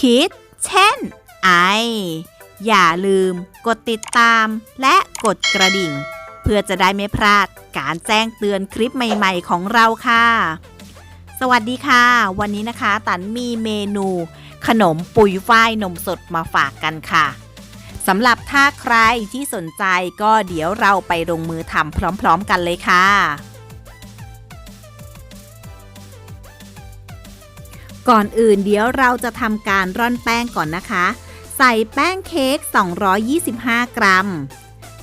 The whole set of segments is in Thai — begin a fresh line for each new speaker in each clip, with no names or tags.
คิด เช่น ไอ อย่าลืม กดติดตาม และกดกระดิ่ง เพื่อจะได้ไม่พลาดการแจ้งเตือนคลิปใหม่ ๆ ของเราค่ะ สวัสดีค่ะ วันนี้นะคะตันมีเมนู ขนมปุ๋ยฝ้ายนมสดมาฝากกันค่ะสำหรับถ้าใครที่สนใจก็เดี๋ยวเราไปลงมือทำพร้อม ๆ กันเลยค่ะ ก่อนอื่นเดี๋ยวเราจะทำการร่อนแป้งก่อนนะคะ ใส่แป้งเค้ก 225 กรัม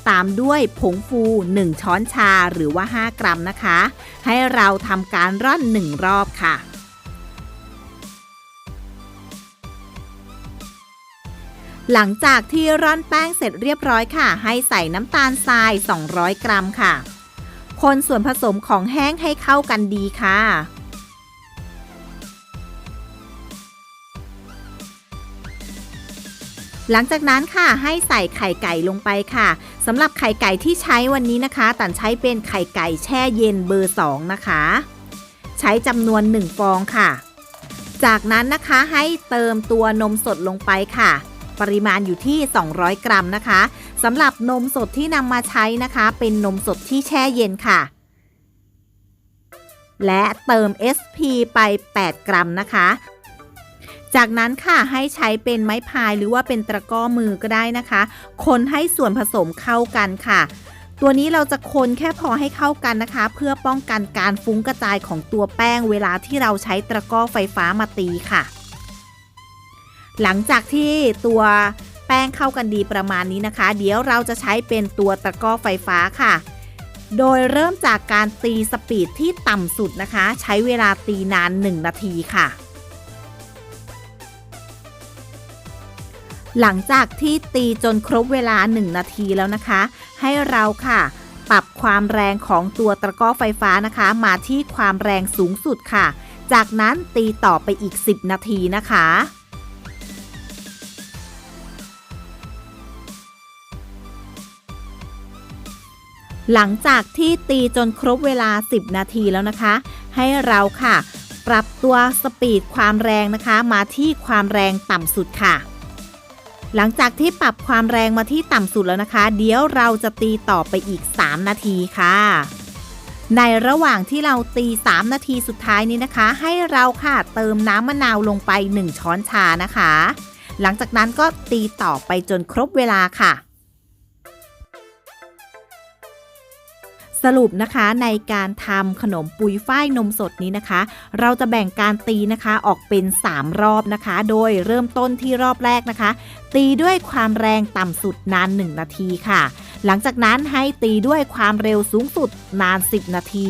ตามด้วยผงฟู 1 ช้อนชาหรือว่า 5 กรัมนะคะ ให้เราทำการร่อน 1 รอบค่ะหลังจากที่ร่อนแป้งเสร็จเรียบร้อยค่ะ ให้ใส่น้ำตาลทราย 200 กรัมค่ะ คนส่วนผสมของแห้งให้เข้ากันดีค่ะ หลังจากนั้นค่ะให้ใส่ไข่ไก่ลงไปค่ะสำหรับไข่ไก่ที่ใช้วันนี้นะคะตันใช้เป็นไข่ไก่แช่เย็นเบอร์ 2 นะคะ ใช้จำนวน 1 ฟองค่ะ จากนั้นนะคะให้เติมตัวนมสดลงไปค่ะ ปริมาณอยู่ที่ 200 กรัมนะคะสำหรับนมสดที่นำมาใช้นะคะ เป็นนมสดที่แช่เย็นค่ะ และเติม SP ไป 8 กรัมนะคะ จากนั้นค่ะให้ใช้เป็นไม้พายหรือว่าเป็นตะกร้อมือก็ได้นะคะ คนให้ส่วนผสมเข้ากันค่ะ ตัวนี้เราจะคนแค่พอให้เข้ากันนะคะ เพื่อป้องกันการฟุ้งกระจายของตัวแป้งเวลาที่เราใช้ตะกร้อไฟฟ้ามาตีค่ะ หลังจากที่ตัวแป้งเข้ากันดีประมาณนี้นะคะ เดี๋ยวเราจะใช้เป็นตัวตะกร้อไฟฟ้าค่ะ โดยเริ่มจากการตีสปีดที่ต่ำสุดนะคะ ใช้เวลาตีนาน 1 นาทีค่ะ หลังจากที่ตีจนครบเวลา 1 นาทีแล้วนะคะ ให้เราค่ะ ปรับความแรงของตัวตะกร้อไฟฟ้านะคะ มาที่ความแรงสูงสุดค่ะ จากนั้นตีต่อไปอีก 10 นาทีนะคะหลังจากที่ตีจนครบเวลา 10 นาทีแล้วนะคะ ให้เราค่ะ ปรับตัวสปีดความแรงนะคะ มาที่ความแรงต่ำสุดค่ะ หลังจากที่ปรับความแรงมาที่ต่ำสุดแล้วนะคะ เดี๋ยวเราจะตีต่อไปอีก 3 นาทีค่ะ ในระหว่างที่เราตี 3 นาทีสุดท้ายนี้นะคะ ให้เราค่ะเติมน้ำมะนาวลงไป 1 ช้อนชานะคะ หลังจากนั้นก็ตีต่อไปจนครบเวลาค่ะ สรุปนะคะในการทำขนมปุยฝ้ายนมสดนี้นะคะ เราจะแบ่งการตีนะคะออกเป็น 3 รอบนะคะ โดยเริ่มต้นที่รอบแรกนะคะ ตีด้วยความแรงต่ำสุดนาน 1 นาทีค่ะ หลังจากนั้นให้ตีด้วยความเร็วสูงสุดนาน 10 นาที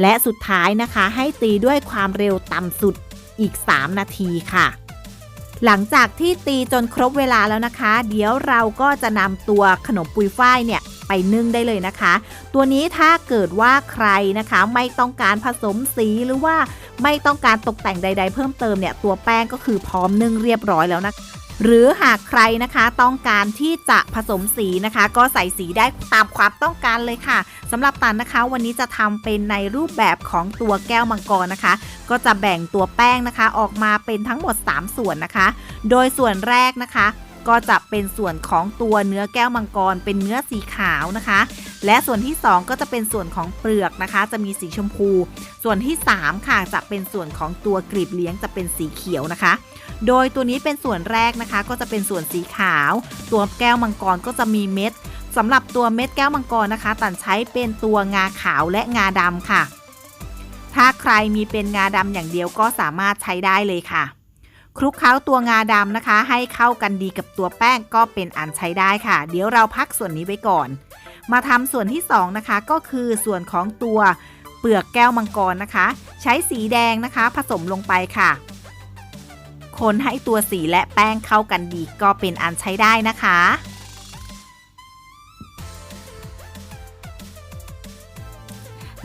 และสุดท้ายนะคะให้ตีด้วยความเร็วต่ำสุดอีก 3 นาทีค่ะหลังจากที่ตีจนครบเวลาแล้วนะคะ เดี๋ยวเราก็จะนำตัวขนมปุยฝ้ายเนี่ย ไปนึ่งได้เลยนะคะ ตัวนี้ถ้าเกิดว่าใครนะคะ ไม่ต้องการผสมสีหรือว่าไม่ต้องการตกแต่งใด ๆ เพิ่มเติมเนี่ยตัวแป้งก็คือพร้อมนึ่งเรียบร้อยแล้วนะหรือหากใครนะคะต้องการที่จะผสมสีนะคะ ก็ใส่สีได้ตามความต้องการเลยค่ะสำหรับตันนะคะ วันนี้จะทำเป็นในรูปแบบของตัวแก้วมังกรนะคะ ก็จะแบ่งตัวแป้งนะคะออกมาเป็นทั้งหมด 3 ส่วนนะคะ โดยส่วนแรกนะคะ ก็จะเป็นส่วนของตัวเนื้อแก้วมังกร เป็นเนื้อสีขาวนะคะ และส่วนที่ 2 ก็จะเป็นส่วนของเปลือกนะคะ จะมีสีชมพู ส่วนที่ 3 ค่ะจะเป็นส่วนของตัวกลีบเลี้ยงจะเป็นสีเขียวนะคะ โดยตัวนี้เป็นส่วนแรกนะคะ ก็จะเป็นส่วนสีขาว ตัวแก้วมังกรก็จะมีเม็ดสำหรับตัวเม็ดแก้วมังกรนะคะ ตันใช้เป็นตัวงาขาวและงาดำค่ะ ถ้าใครมีเป็นงาดำอย่างเดียวก็สามารถใช้ได้เลยค่ะ คลุกเคล้าตัวงาดำนะคะ ให้เข้ากันดีกับตัวแป้งก็เป็นอันใช้ได้ค่ะ เดี๋ยวเราพักส่วนนี้ไว้ก่อน มาทำส่วนที่2นะคะก็คือส่วนของตัวเปลือกแก้วมังกรนะคะ ใช้สีแดงนะคะ ผสมลงไปค่ะ คนให้ตัวสีและแป้งเข้ากันดีก็เป็นอันใช้ได้นะคะ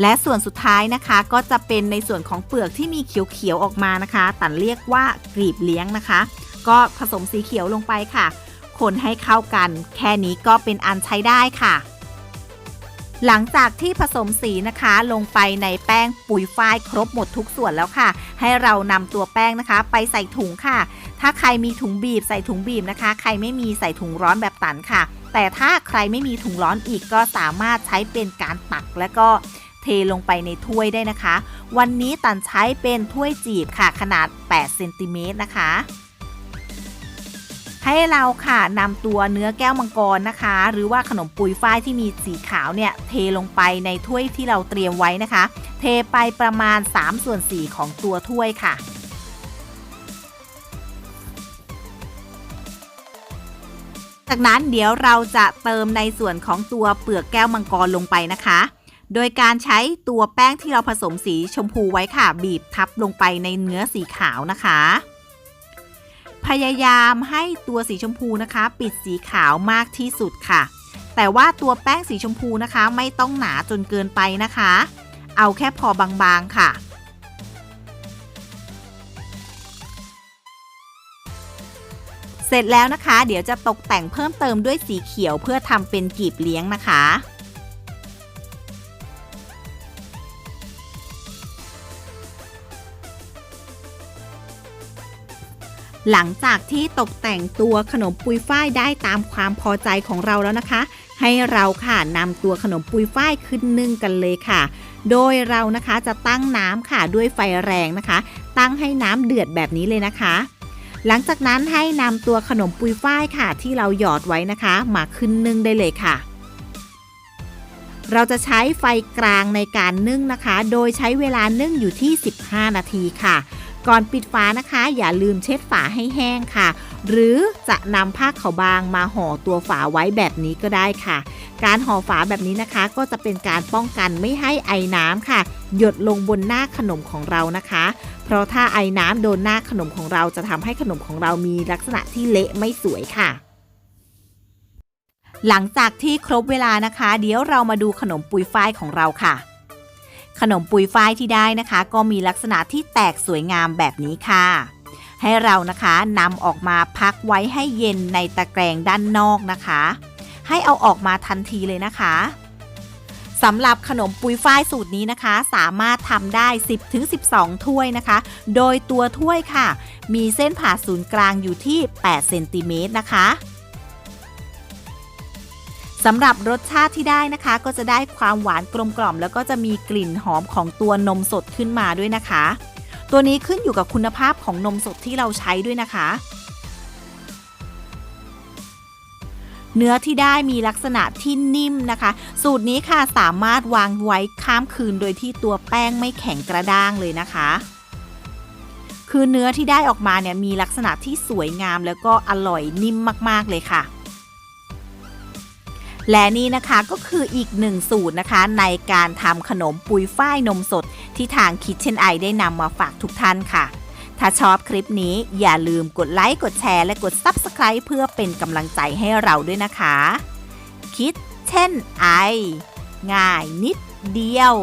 และส่วนสุดท้ายนะคะก็จะเป็นในส่วนของเปลือกที่มีเขียวๆออกมานะคะ ตันเรียกว่ากรีบเลี้ยงนะคะ ก็ผสมสีเขียวลงไปค่ะ คนให้เข้ากัน แค่นี้ก็เป็นอันใช้ได้ค่ะ หลังจากที่ผสมสีนะคะลงไปในแป้งปุ๋ยฝ้ายครบหมดทุกส่วนแล้วค่ะ ให้เรานำตัวแป้งนะคะ ไปใส่ถุงค่ะ ถ้าใครมีถุงบีบใส่ถุงบีบนะคะ ใครไม่มีใส่ถุงร้อนแบบตันค่ะ แต่ถ้าใครไม่มีถุงร้อนอีกก็สามารถใช้เป็นการตักและก็ ทลงไปในถ้วยได้นะคะ วันนี้ตันใช้เป็นถ้วยจีบค่ะขนาด 8 เซนติเมตรนะคะให้เราค่ะนำตัวเนื้อแก้วมังกรนะคะ หรือว่าขนมปุยฝ้ายที่มีสีขาวเนี่ยเทลงไปในถ้วยที่เราเตรียมไว้นะคะ เทไปประมาณ 3 ส่วน 4 ของตัวถ้วยค่ะ จากนั้นเดี๋ยวเราจะเติมในส่วนของตัวเปลือกแก้วมังกรลงไปนะคะ โดยการใช้ตัวแป้งที่เราผสมสีชมพูไว้ค่ะ บีบทับลงไปในเนื้อสีขาวนะคะ พยายามให้ตัวสีชมพูนะคะ ปิดสีขาวมากที่สุดค่ะ แต่ว่าตัวแป้งสีชมพูนะคะไม่ต้องหนาจนเกินไปนะคะ เอาแค่พอบางๆค่ะเสร็จแล้วนะคะ เดี๋ยวจะตกแต่งเพิ่มเติมด้วยสีเขียวเพื่อทำเป็นกีบเลี้ยงนะคะ หลังจากที่ตกแต่งตัวขนมปุยฝ้ายได้ตามความพอใจของเราแล้วนะคะ ให้เราค่ะนำตัวขนมปุยฝ้ายขึ้นนึ่งกันเลยค่ะ โดยเรานะคะจะตั้งน้ำค่ะด้วยไฟแรงนะคะ ตั้งให้น้ำเดือดแบบนี้เลยนะคะ หลังจากนั้นให้นำตัวขนมปุยฝ้ายค่ะ ที่เราหยอดไว้นะคะ มาขึ้นนึ่งได้เลยค่ะเราจะใช้ไฟกลางในการนึ่งนะคะ โดยใช้เวลานึ่งอยู่ที่ 15 นาทีค่ะ ก่อนปิดฝานะคะ อย่าลืมเช็ดฝาให้แห้งค่ะ หรือจะนำผ้าขาวบางมาห่อตัวฝาไว้แบบนี้ก็ได้ค่ะ การห่อฝาแบบนี้นะคะ ก็จะเป็นการป้องกันไม่ให้ไอน้ำค่ะ หยดลงบนหน้าขนมของเรานะคะ เพราะถ้าไอน้ำโดนหน้าขนมของเราจะทำให้ขนมของเรามีลักษณะที่เละไม่สวยค่ะหลังจากที่ครบเวลานะคะ เดี๋ยวเรามาดูขนมปุยฝ้ายของเราค่ะ ขนมปุยฝ้ายที่ได้นะคะ ก็มีลักษณะที่แตกสวยงามแบบนี้ค่ะ ให้เรานะคะนำออกมาพักไว้ให้เย็นในตะแกรงด้านนอกนะคะ ให้เอาออกมาทันทีเลยนะคะสำหรับขนมปุยฝ้ายสูตรนี้นะคะ สามารถทำได้ 10-12 ถ้วยนะคะ โดยตัวถ้วยค่ะ มีเส้นผ่าศูนย์กลางอยู่ที่ 8 เซนติเมตรนะคะ สำหรับรสชาติที่ได้นะคะ ก็จะได้ความหวานกลมกล่อม แล้วก็จะมีกลิ่นหอมของตัวนมสดขึ้นมาด้วยนะคะ ตัวนี้ขึ้นอยู่กับคุณภาพของนมสดที่เราใช้ด้วยนะคะ เนื้อที่ได้มีลักษณะที่นิ่มนะคะ สูตรนี้ค่ะสามารถวางไว้ข้ามคืนโดยที่ตัวแป้งไม่แข็งกระด้างเลยนะคะคือเนื้อที่ได้ออกมาเนี่ยมีลักษณะที่สวยงามแล้วก็อร่อยนิ่มมาก ๆ เลยค่ะ และนี่นะคะก็คืออีกหนึ่งสูตรนะคะ ในการทำขนมปุยฝ้ายนมสด ที่ทางคิดเช่นไอได้นำมาฝากทุกท่านค่ะ ถ้าชอบคลิปนี้อย่าลืมกดไลค์ กดแชร์ และกด Subscribe เพื่อเป็นกำลังใจให้เราด้วยนะคะ คิดเช่นไอ ง่ายนิดเดียว